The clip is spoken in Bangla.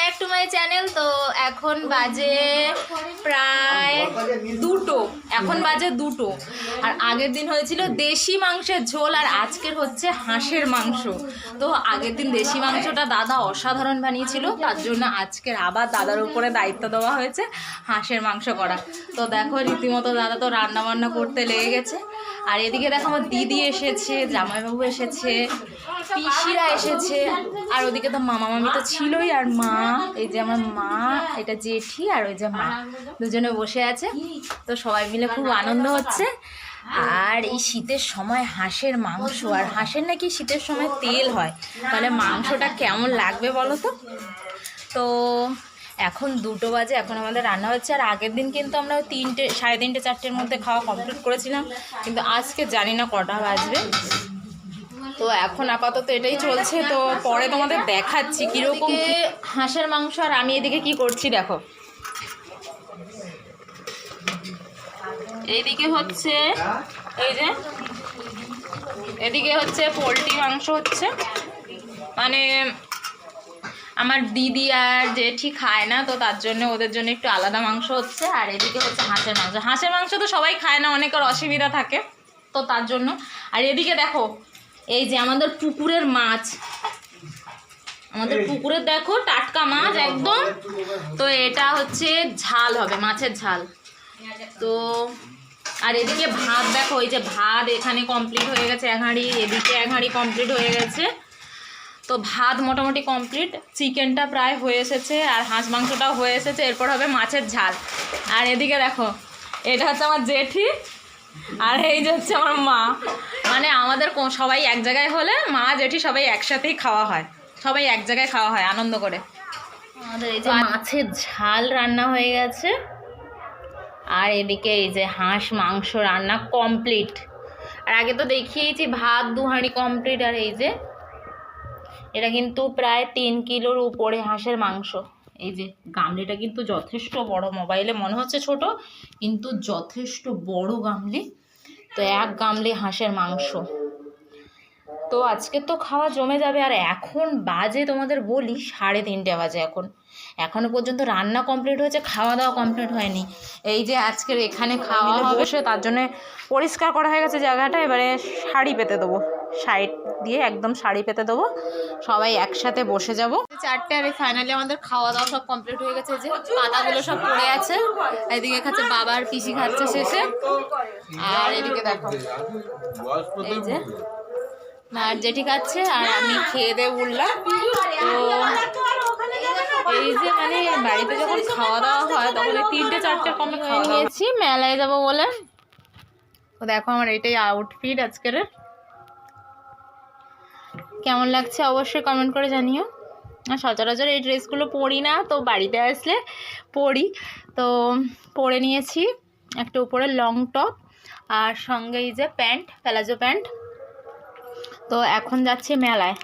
ব্যাক টু মাই চ্যানেল তো এখন বাজে প্রায় দুটো এখন বাজে দুটো আর আগের দিন হয়েছিল দেশি মাংসের ঝোল আর আজকের হচ্ছে হাঁসের মাংস তো আগের দিন দেশি মাংসটা দাদা অসাধারণ বানিয়েছিল তার জন্য আজকের আবার দাদার উপরে দায়িত্ব দেওয়া হয়েছে হাঁসের মাংস করা তো দেখো রীতিমতো দাদা তো রান্না বান্না করতে লেগে গেছে আর এদিকে দেখো আমার দিদি এসেছে, জামাইবাবু এসেছে, পিসিরা এসেছে, আর ওদিকে তো মামা মামি তো ছিলই, আর মা, এই যে আমার মা, এটা জেঠি আর ওই যে মা, দুজনে বসে আছে, তো সবাই মিলে খুব আনন্দ হচ্ছে। আর এই শীতের সময় হাঁসের মাংস, আর হাঁসের নাকি শীতের সময় তেল হয়, তাহলে মাংসটা কেমন লাগবে বলো তো? তো এখন দুটো বাজে, এখন আমাদের রান্না হচ্ছে। আর আগের দিন কিন্তু আমরা তিনটে, সাড়ে তিনটে, চারটের মধ্যে খাওয়া কমপ্লিট করেছিলাম। কিন্তু আজকে জানি না কটা বাজবে। তো এখন আপাতত এটাই চলছে। তো পরে তোমাদের দেখাচ্ছি কীরকম হাঁসের মাংস। আর আমি এদিকে কি করছি দেখো। এইদিকে হচ্ছে, এই যে, এদিকে হচ্ছে পোলট্রি মাংস হচ্ছে। মানে আমার দিদি আর জেঠি খায় না তো তার জন্য ওদের জন্য একটু আলাদা মাংস হচ্ছে। আর এদিকে হচ্ছে হাঁসের মাংস। হাঁসের মাংস তো সবাই খায় না অনেকের অসুবিধা থাকে তো তার জন্য। আর এদিকে দেখো এই যে আমাদের পুকুরের মাছ। আমাদের পুকুরের দেখো টাটকা মাছ একদম। তো এটা হচ্ছে ঝাল হবে মাছের ঝাল। তো আর এদিকে ভাত দেখো ওই যে ভাত এখানে কমপ্লিট হয়ে গেছে এক হাঁড়ি এদিকে এক হাঁড়ি কমপ্লিট হয়ে গেছে। তো ভাত মোটামুটি কমপ্লিট চিকেনটা প্রায় হয়ে এসেছে আর হাঁস মাংসটাও হয়ে এসেছে এরপর হবে মাছের ঝাল। আর এদিকে দেখো এটা হচ্ছে আমার জেঠি আর এই যে হচ্ছে আমার মা। মানে আমাদের সবাই এক জায়গায় হলে মা জেঠি সবাই একসাথেই খাওয়া হয়। সবাই এক জায়গায় খাওয়া হয় আনন্দ করে। আমাদের এই যে মাছের ঝাল রান্না হয়ে গেছে। আর এদিকে এই যে হাঁস মাংস রান্না কমপ্লিট আর আগে তো দেখিয়েছি ভাত দু হাঁড়ি কমপ্লিট আর এই যে এটা কিন্তু প্রায় তিন কিলোর উপরে হাঁসের মাংস। এই যে গামলিটা কিন্তু যথেষ্ট বড়, মোবাইলে মনে হচ্ছে ছোট, কিন্তু যথেষ্ট বড় গামলি। তো এক গামলি হাঁসের মাংস। তো আজকে তো খাওয়া জমে যাবে। আর এখন বাজে তোমাদের বলি সাড়ে তিনটে বাজে এখন। এখনও পর্যন্ত রান্না কমপ্লিট হয়েছে খাওয়া দাওয়া কমপ্লিট হয়নি। এই যে আজকের এখানে খাওয়া হবে সে তার জন্য পরিষ্কার করা হয়ে গেছে জায়গাটা। এবারে শাড়ি পেতে দেবো। সাইড দিয়ে একদম শাড়ি পেতে দেবো। সবাই একসাথে বসে যাব। চারটে আর ফাইনালি আমাদের খাওয়া দাওয়া সব কমপ্লিট হয়ে গেছে। যে পাতাগুলো সব পড়ে আছে। এদিকে খাচ্ছে বাবার পিসি খাচ্ছে শেষে। আর এদিকে দেখো। এই যে আর জেঠি খাচ্ছে আর আমি খেয়ে দিয়ে উঠলাম। তো এই যে মানে বাড়িতে যখন খাওয়া দাওয়া হয় তখন এই তিনটে চারটে কমে খাওয়া নিয়েছি মেলায় যাব বলে। তো দেখো আমার এটাই আউটফিট আজকের। কেমন লাগছে অবশ্যই কমেন্ট করে জানিও। আর সচরাচর এই ড্রেসগুলো পরি না তো বাড়িতে আসলে পরি। তো পরে নিয়েছি একটা উপরে লং টপ আর সঙ্গে এই যে প্যান্ট প্যালাজো প্যান্ট তো এখন যাচ্ছি মেলায়।